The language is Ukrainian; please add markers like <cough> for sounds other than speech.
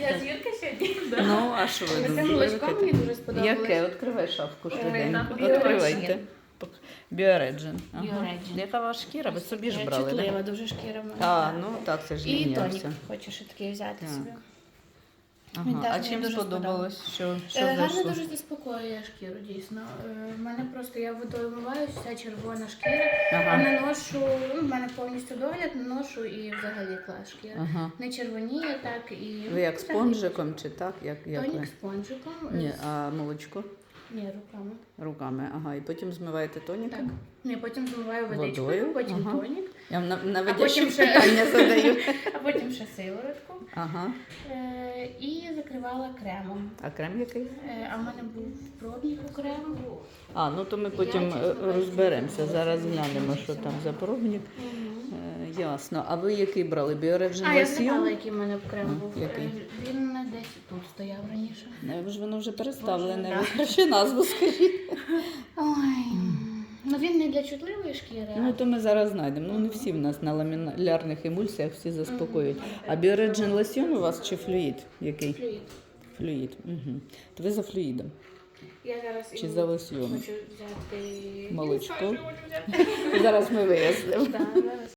Я зірка сьогодні. <laughs> Ну, а що ви Це молочко мені дуже сподобалось. Яке? Відкривай шафку швиденько. Відкривайте. Біореджен. Ага. Біореджин. Яка ваша шкіра? Ви собі ж брали, так? чутлива, дуже шкіра в мене. А, ну так, це ж І тонік ще такий взяти Так. собі. Ага. так А чим сподобалось? Що, що Е, Гарно дуже заспокоює шкіру, дійсно. Е, В мене просто я водою вмиваюся, вся червона шкіра, а наношу, ну, в мене повністю догляд, наношу і взагалі клас шкіра. Ага. Не червоніє так і. Ви як спонжиком чи так? Як, як Тонік ви? спонжиком. Ні, а молочко Ні, руками. руками. Ага. І потім змиваєте Так. Ні, потім змиваю водичкою, Водою? потім Ага. тонік, Я вам на, на потім ще- питання задаю. <laughs> а потім ще сиворотку. Ага. Е, І кремом. А крем який? Е, А в мене був пробник крем. А, ну то ми потім е, розберемося. Зараз глянемо, що там за пробник. Е, Ясно. А ви який брали? Біореджин А, я знала, який в мене крем А, був. який? Е, Він десь тут стояв раніше. Не, ж воно вже переставлене. Ви краще назву скажіть. Ой. Ну він не для чутливої шкіри. Ну то ми зараз знайдемо. Ну не всі в нас на ламінарних емульсіях всі заспокоюють. А біореджен лосьйон у вас чи флюїд? Який? флюїд. Флюїд. Угу. То ви за флюїдом. Я зараз Чи і за лосьйон? хочу взяти Молочко. Зараз ми вияснимо. Да, зараз